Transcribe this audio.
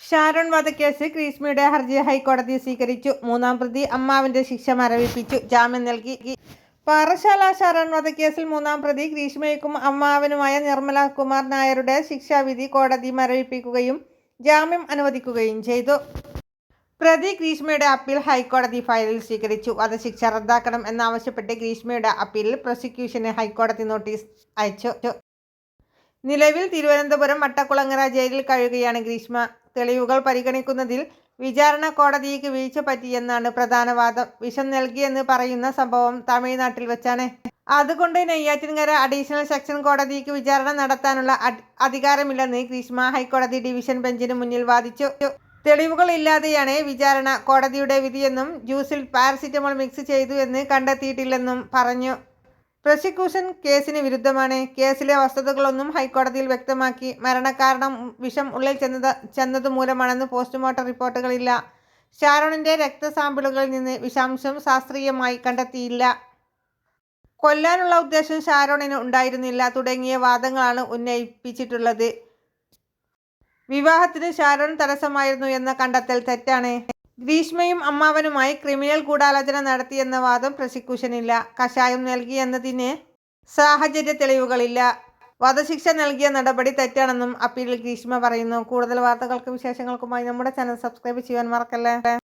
ഷാരോൺ വധക്കേസ് ഗ്രീഷ്മയുടെ ഹർജി ഹൈക്കോടതി സ്വീകരിച്ചു. മൂന്നാം പ്രതി അമ്മാവിന്റെ ശിക്ഷ മരവിപ്പിച്ചു. ജാമ്യം നൽകി. പാറശാല ഷാരോൺ വധക്കേസിൽ മൂന്നാം പ്രതി ഗ്രീഷ്മയ്ക്കും അമ്മാവനുമായ നിർമ്മല കുമാർ നായരുടെ ശിക്ഷാവിധി കോടതി മരവിപ്പിക്കുകയും ജാമ്യം അനുവദിക്കുകയും ചെയ്തു. പ്രതി ഗ്രീഷ്മയുടെ അപ്പീൽ ഹൈക്കോടതി ഫയലിൽ സ്വീകരിച്ചു. വധശിക്ഷ റദ്ദാക്കണം എന്നാവശ്യപ്പെട്ട് ഗ്രീഷ്മയുടെ അപ്പീലിൽ പ്രോസിക്യൂഷന് ഹൈക്കോടതി നോട്ടീസ് അയച്ചു. നിലവിൽ തിരുവനന്തപുരം വട്ടക്കുളങ്ങര ജയിലിൽ കഴിയുകയാണ് ഗ്രീഷ്മ തെളിവുകൾ പരിഗണിക്കുന്നതിൽ വിചാരണ കോടതിക്ക് വീഴ്ച പറ്റിയെന്നാണ് പ്രധാന വാദം. വിഷം നൽകിയെന്ന് പറയുന്ന സംഭവം തമിഴ്നാട്ടിൽ വെച്ചാണ്. അതുകൊണ്ട് നെയ്യാറ്റിൻകര അഡീഷണൽ സെക്ഷൻ കോടതിക്ക് വിചാരണ നടത്താനുള്ള അധികാരമില്ലെന്ന് ഗ്രീഷ്മ ഹൈക്കോടതി ഡിവിഷൻ ബെഞ്ചിന് മുന്നിൽ വാദിച്ചു. തെളിവുകൾ ഇല്ലാതെയാണ് വിചാരണ കോടതിയുടെ വിധിയെന്നും ജ്യൂസിൽ പാരസിറ്റമോൾ മിക്സ് ചെയ്തു എന്ന് കണ്ടെത്തിയിട്ടില്ലെന്നും പറഞ്ഞു. പ്രോസിക്യൂഷൻ കേസിന് വിരുദ്ധമാണ്. കേസിലെ വസ്തുതകളൊന്നും ഹൈക്കോടതിയിൽ വ്യക്തമാക്കി. മരണകാരണം വിഷം ഉള്ളിൽ ചെന്നത് ചെന്നത് മൂലമാണെന്ന് പോസ്റ്റ്മോർട്ടം റിപ്പോർട്ടുകളില്ല. ഷാരോണിന്റെ രക്തസാമ്പിളുകളിൽ നിന്ന് വിഷാംശം ശാസ്ത്രീയമായി കണ്ടെത്തിയില്ല. കൊല്ലാനുള്ള ഉദ്ദേശം ഷാരോണിന് ഉണ്ടായിരുന്നില്ല. തുടങ്ങിയ വാദങ്ങളാണ് ഉന്നയിപ്പിച്ചിട്ടുള്ളത്. വിവാഹത്തിന് ഷാരോൺ തടസ്സമായിരുന്നു എന്ന കണ്ടെത്തൽ തെറ്റാണ്. ഗ്രീഷ്മയും അമ്മാവനുമായി ക്രിമിനൽ ഗൂഢാലോചന നടത്തിയെന്ന വാദം പ്രോസിക്യൂഷനില്ല കഷായം നൽകിയെന്നതിന് സാഹചര്യ തെളിവുകളില്ല. വധശിക്ഷ നൽകിയ നടപടി തെറ്റാണെന്നും അപ്പീലിൽ ഗ്രീഷ്മ പറയുന്നു. കൂടുതൽ വാർത്തകൾക്കും വിശേഷങ്ങൾക്കുമായി നമ്മുടെ ചാനൽ സബ്സ്ക്രൈബ് ചെയ്യാൻ മറക്കല്ലേ?